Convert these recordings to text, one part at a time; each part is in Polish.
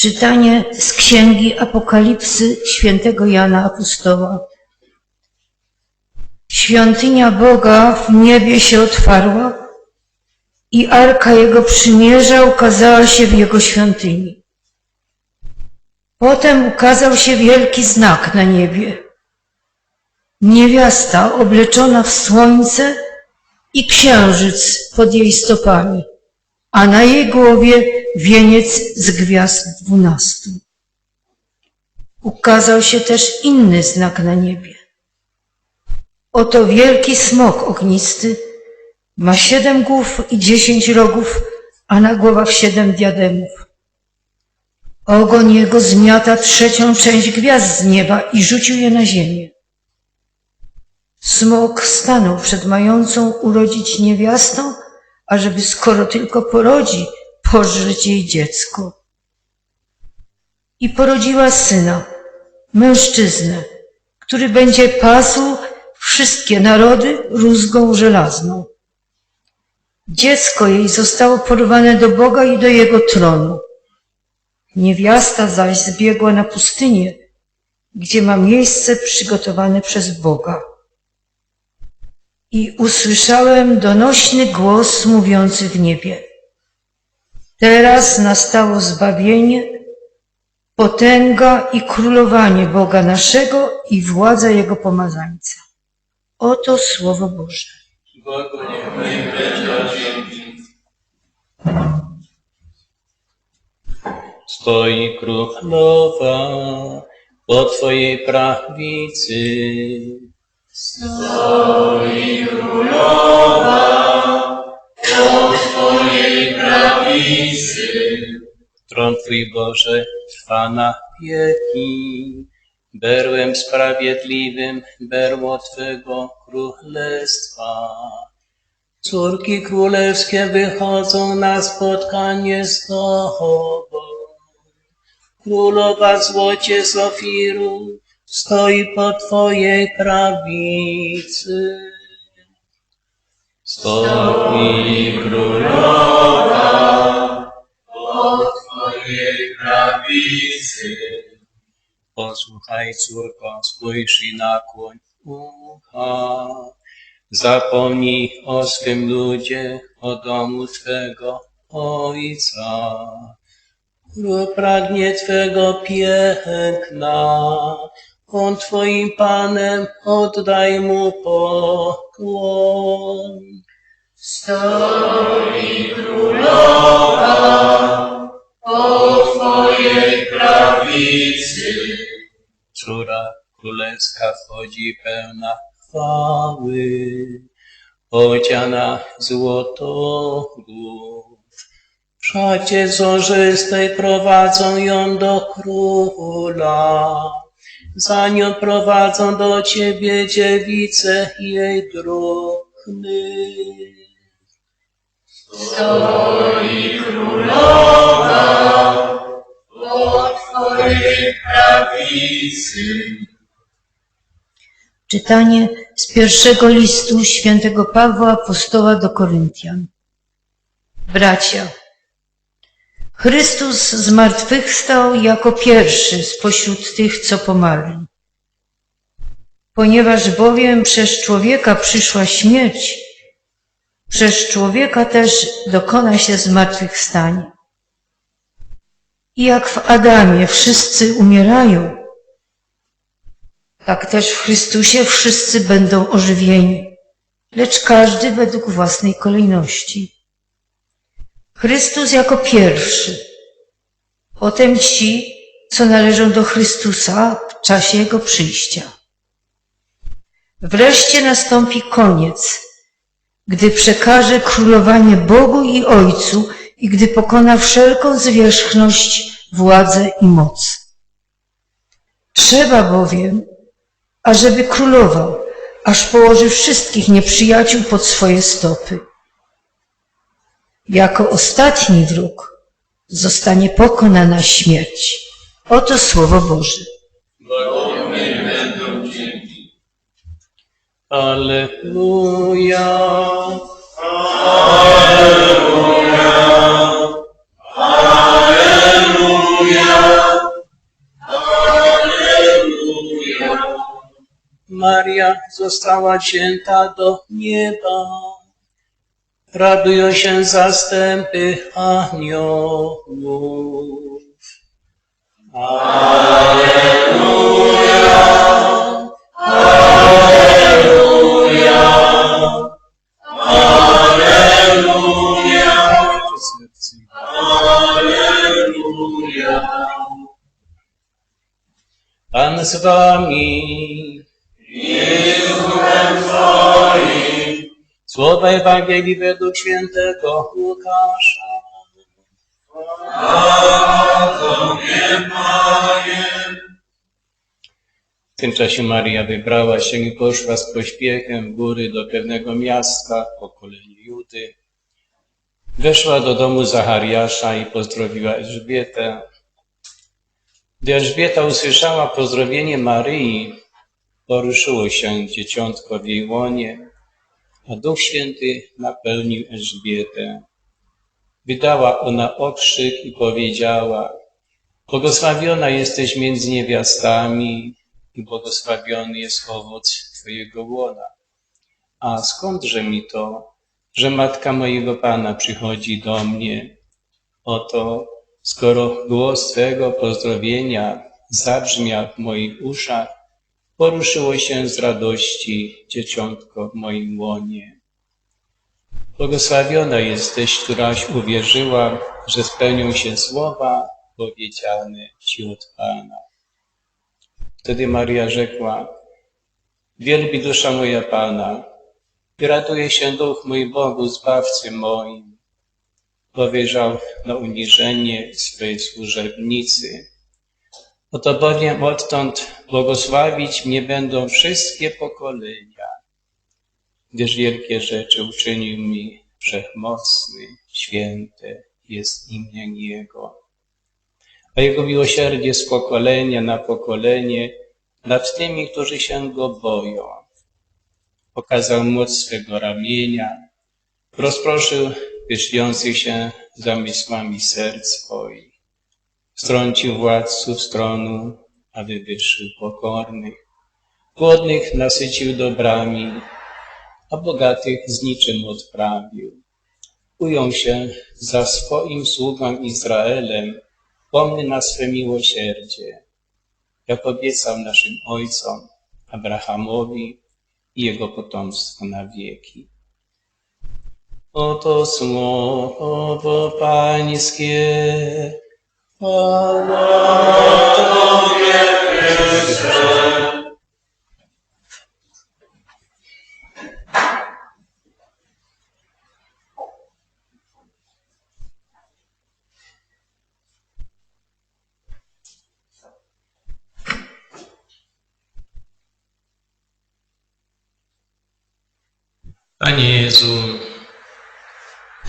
Czytanie z Księgi Apokalipsy świętego Jana Apostoła. Świątynia Boga w niebie się otwarła i Arka Jego Przymierza ukazała się w Jego świątyni. Potem ukazał się wielki znak na niebie. Niewiasta obleczona w słońce i księżyc pod jej stopami, a na jej głowie wieniec z gwiazd dwunastu. Ukazał się też inny znak na niebie. Oto wielki smok ognisty, ma siedem głów i dziesięć rogów, a na głowach siedem diademów. Ogon jego zmiata trzecią część gwiazd z nieba i rzucił je na ziemię. Smok stanął przed mającą urodzić niewiastą, ażeby skoro tylko porodzi, pożreć jej dziecko. I porodziła syna, mężczyznę, który będzie pasł wszystkie narody rózgą żelazną. Dziecko jej zostało porwane do Boga i do jego tronu. Niewiasta zaś zbiegła na pustynię, gdzie ma miejsce przygotowane przez Boga. I usłyszałem donośny głos mówiący w niebie. Teraz nastało zbawienie, potęga i królowanie Boga naszego i władza Jego pomazańca. Oto Słowo Boże. Stoi królowa po Twojej prawicy. Stoi królowa po Twojej prawicy. Tron Twój Boże trwa na wieki. Berłem sprawiedliwym, berło Twego królestwa. Córki królewskie wychodzą na spotkanie z Tobą. Królowa złocie z stoi po Twojej prawicy. Stoi królowa po Twojej prawicy. Posłuchaj, córko, spójrz i nakłoń ucha. Zapomnij o swym ludzie, o domu Twego Ojca. Król pragnie Twego piękna, on Twoim Panem, oddaj Mu pokłon. Stoi królowa po Twojej prawicy. Córa królewska wchodzi pełna chwały, odziana złotogłów. W szacie zorzystej prowadzą ją do króla. Za nią prowadzą do ciebie dziewice jej druhny. Stoi królowa po Twojej prawicy. Czytanie z pierwszego listu świętego Pawła Apostoła do Koryntian. Bracia, Chrystus zmartwychwstał jako pierwszy spośród tych, co pomarli. Ponieważ bowiem przez człowieka przyszła śmierć, przez człowieka też dokona się zmartwychwstanie. I jak w Adamie wszyscy umierają, tak też w Chrystusie wszyscy będą ożywieni, lecz każdy według własnej kolejności. Chrystus jako pierwszy, potem ci, co należą do Chrystusa w czasie Jego przyjścia. Wreszcie nastąpi koniec, gdy przekaże królowanie Bogu i Ojcu i gdy pokona wszelką zwierzchność, władzę i moc. Trzeba bowiem, ażeby królował, aż położy wszystkich nieprzyjaciół pod swoje stopy jako ostatni wróg zostanie pokonana śmierć. Oto Słowo Boże. Bogowie będą dzięki. Alleluja. Alleluja. Alleluja. Alleluja. Maria została wzięta do nieba. Radują się zastępy aniołów. Alleluja! Alleluja! Alleluja! Alleluja! Pan z wami. Słowa Ewangelii według świętego Łukasza. W tym czasie Maria wybrała się i poszła z pośpiechem w góry do pewnego miasta w Judy. Weszła do domu Zachariasza i pozdrowiła Elżbietę. Gdy Elżbieta usłyszała pozdrowienie Maryi, poruszyło się dzieciątko w jej łonie, a Duch Święty napełnił Elżbietę. Wydała ona okrzyk i powiedziała, błogosławiona jesteś między niewiastami i błogosławiony jest owoc Twojego łona. A skądże mi to, że matka mojego Pana przychodzi do mnie? Oto, skoro głos Twego pozdrowienia zabrzmiał w moich uszach, poruszyło się z radości dzieciątko w moim łonie. Błogosławiona jesteś, któraś uwierzyła, że spełnią się słowa powiedziane Ci od Pana. Wtedy Maria rzekła, wielbi dusza moja Pana i raduje się duch mój Bogu, Zbawcy moim, bo wyjrzał na uniżenie swej służebnicy. Oto bowiem odtąd błogosławić mnie będą wszystkie pokolenia, gdyż wielkie rzeczy uczynił mi wszechmocny, święte jest imię Jego. A Jego miłosierdzie z pokolenia na pokolenie nad tymi, którzy się Go boją. Pokazał moc swego ramienia, rozproszył wyśniących się zamysłami serc swoich. Strącił władców stronu, a wywyższył pokornych. Głodnych nasycił dobrami, a bogatych z niczym odprawił. Ujął się za swoim sługą Izraelem, pomny na swe miłosierdzie, jak obiecał naszym ojcom, Abrahamowi i jego potomstwu na wieki. Oto słowo Pańskie. Panie Jezu,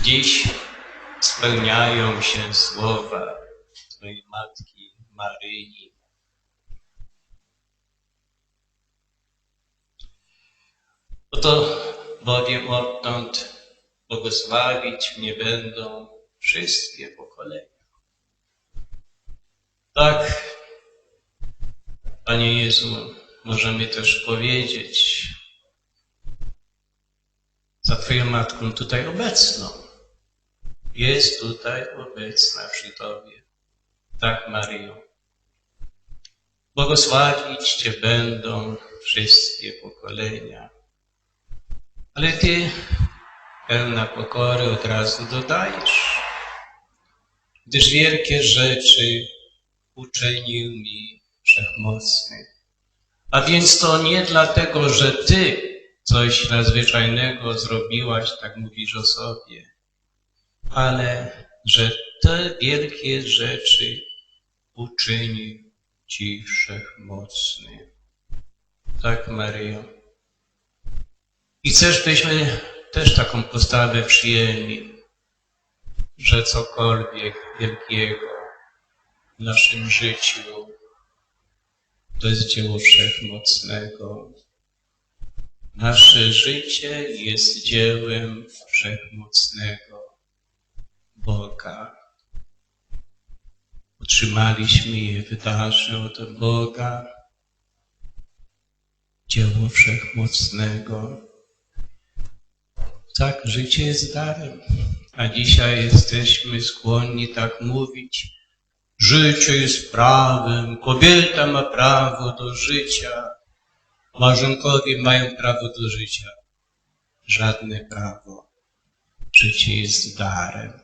dziś spełniają się słowa Twojej Matki Maryi. Oto bowiem odtąd błogosławić mnie będą wszystkie pokolenia. Tak, Panie Jezu, możemy też powiedzieć, za Twoją matką tutaj obecną. Jest tutaj obecna przy Tobie. Tak, Maryjo. Błogosławić Cię będą wszystkie pokolenia. Ale Ty, pełna pokory, od razu dodajesz, gdyż wielkie rzeczy uczynił mi Wszechmocny. A więc to nie dlatego, że Ty coś nadzwyczajnego zrobiłaś, tak mówisz o sobie, ale że te wielkie rzeczy uczynił Ci Wszechmocny. Tak, Maryjo. I chcesz, byśmy też taką postawę przyjęli, że cokolwiek wielkiego w naszym życiu to jest dzieło Wszechmocnego. Nasze życie jest dziełem wszechmocnego Boga. Otrzymaliśmy je, wydarzy od Boga. dzieło Wszechmocnego. Tak, życie jest darem, a dzisiaj jesteśmy skłonni tak mówić. Życie jest prawem, kobieta ma prawo do życia, małżonkowie mają prawo do życia. Żadne prawo. Życie jest darem.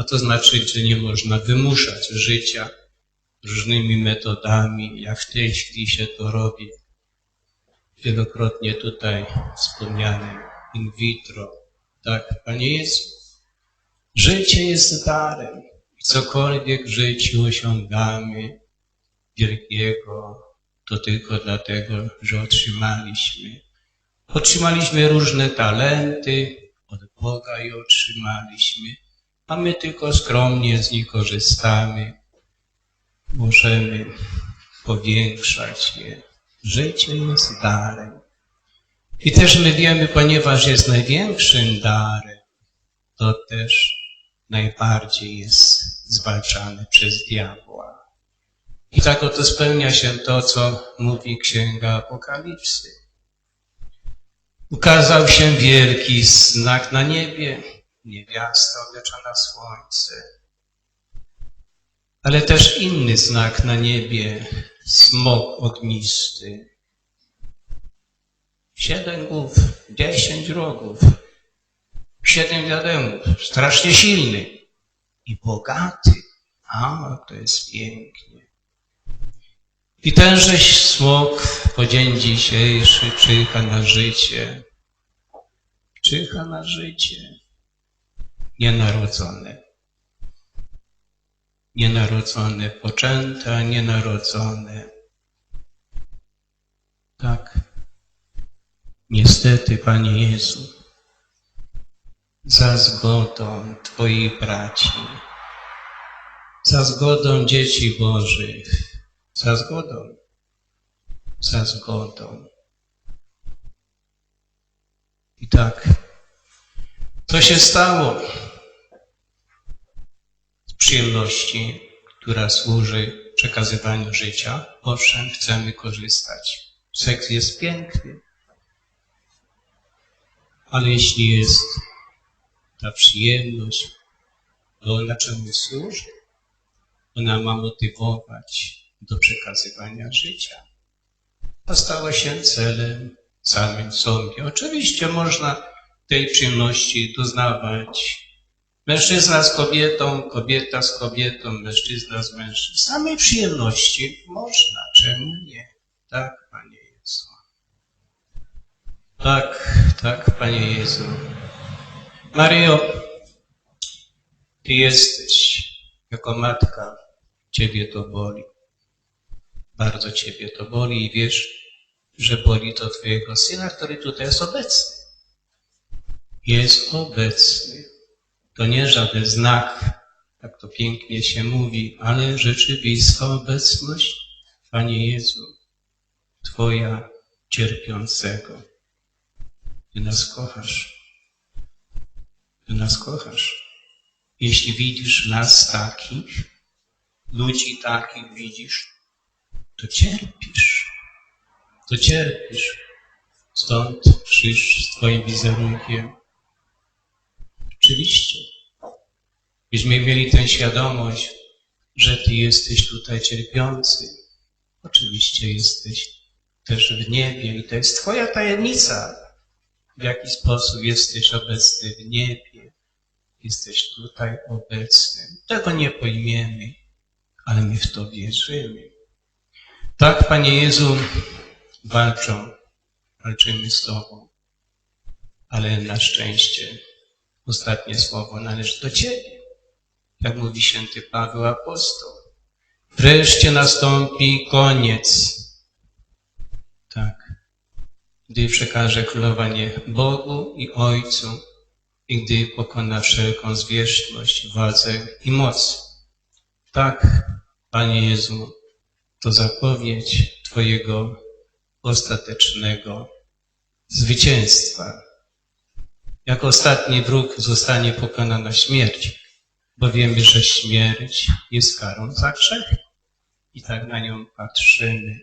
A to znaczy, że nie można wymuszać życia różnymi metodami, jak w tej chwili się to robi. Wielokrotnie tutaj wspomnianym in vitro. Tak, Panie Jezu, życie jest darem. Cokolwiek w życiu osiągamy wielkiego, to tylko dlatego, że otrzymaliśmy. Otrzymaliśmy różne talenty, od Boga je otrzymaliśmy, a my tylko skromnie z nich korzystamy. Możemy powiększać je. Życie jest darem. I też my wiemy, ponieważ jest największym darem, to też najbardziej jest zwalczane przez diabła. I tak oto spełnia się to, co mówi Księga Apokalipsy. Ukazał się wielki znak na niebie, niewiasta obleczona w słońce. Ale też inny znak na niebie, smok ognisty. Siedem głów, dziesięć rogów, siedem diademów, strasznie silny i bogaty. A, to jest pięknie. I tenżeś smok po dzień dzisiejszy czyha na życie. Czyha na życie. Nienarodzone. Nienarodzone poczęta, nienarodzone. Tak. Niestety, Panie Jezu, za zgodą Twoich braci, za zgodą dzieci Bożych, za zgodą, za zgodą. I tak, co się stało przyjemności, która służy przekazywaniu życia? Owszem, chcemy korzystać. Seks jest piękny, ale jeśli jest ta przyjemność, to ona czemu służy? Ona ma motywować do przekazywania życia. A stała się celem samym sobie. Oczywiście można tej przyjemności doznawać. Mężczyzna z kobietą, kobieta z kobietą, mężczyzna z mężczyzną. Samej przyjemności można, czemu nie? Tak, Panie Jezu. Tak, tak, Panie Jezu. Maryjo, Ty jesteś jako matka, Ciebie to boli. Bardzo Ciebie to boli i wiesz, że boli to Twojego Syna, który tutaj jest obecny. Jest obecny. To nie żaden znak, tak to pięknie się mówi, ale rzeczywista obecność, Panie Jezu, Twoja cierpiącego. Ty nas kochasz. Ty nas kochasz. Jeśli widzisz nas takich, ludzi takich widzisz, to cierpisz. To cierpisz. Stąd krzyż z Twoim wizerunkiem. Oczywiście. Byśmy mieli tę świadomość, że Ty jesteś tutaj cierpiący. Oczywiście jesteś też w niebie i to jest Twoja tajemnica, w jaki sposób jesteś obecny w niebie. Jesteś tutaj obecny. Tego nie pojmiemy, ale my w to wierzymy. Tak, Panie Jezu, walczą, walczymy z Tobą, ale na szczęście ostatnie słowo należy do Ciebie. Jak mówi święty Paweł Apostoł. Wreszcie nastąpi koniec. Tak. Gdy przekaże królowanie Bogu i Ojcu i gdy pokona wszelką zwierzchność, władzę i moc. Tak, Panie Jezu, to zapowiedź Twojego ostatecznego zwycięstwa. Jak ostatni wróg zostanie pokonana śmierć, bo wiemy, że śmierć jest karą za grzech. I tak na nią patrzymy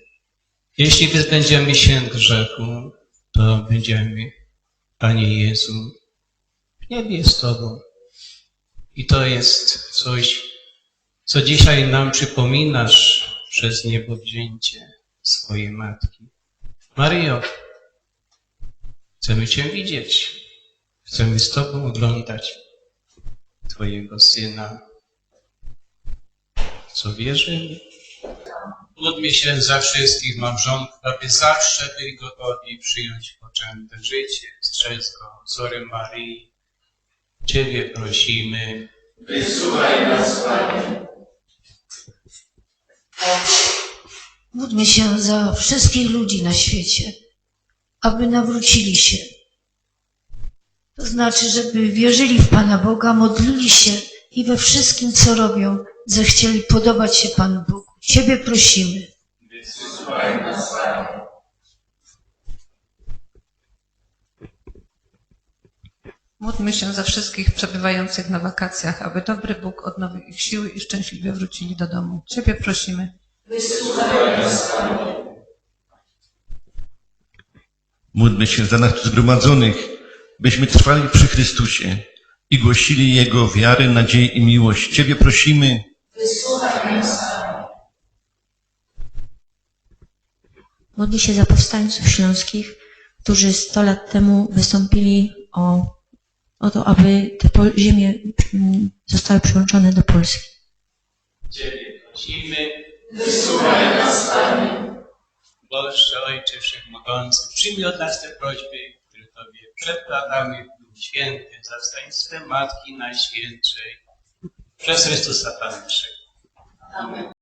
Jeśli wyzbędziemy się grzechu, to będziemy, Panie Jezu, w niebie z Tobą. I to jest coś, co dzisiaj nam przypominasz przez niebowzięcie swojej Matki. Maryjo, chcemy Cię widzieć. Chcemy z Tobą oglądać Twojego Syna. Co wierzymy? Módlmy się za wszystkich małżonków, aby zawsze byli gotowi przyjąć poczęte życie. Strzec go wzorem Maryi. Ciebie prosimy. Módlmy się za wszystkich ludzi na świecie, aby nawrócili się. To znaczy, żeby wierzyli w Pana Boga, modlili się i we wszystkim, co robią, zechcieli podobać się Panu Bogu. Ciebie prosimy. Módlmy się za wszystkich przebywających na wakacjach, aby dobry Bóg odnowił ich siły i szczęśliwie wrócili do domu. Ciebie prosimy. Módlmy się za nas zgromadzonych, byśmy trwali przy Chrystusie i głosili Jego wiarę, nadzieję i miłość. Ciebie prosimy. Modli się za powstańców śląskich, którzy 100 lat temu wystąpili o, o to, aby te ziemie mm, zostały przyłączone do Polski. Ciebie prosimy. Wysłuchaj nas, Panie. Boże Ojcze Wszechmogący, przyjmij od nas te prośby, które Tobie przedkładamy w Duchu Święty, za staństwem Matki Najświętszej, przez Chrystusa Pana naszego.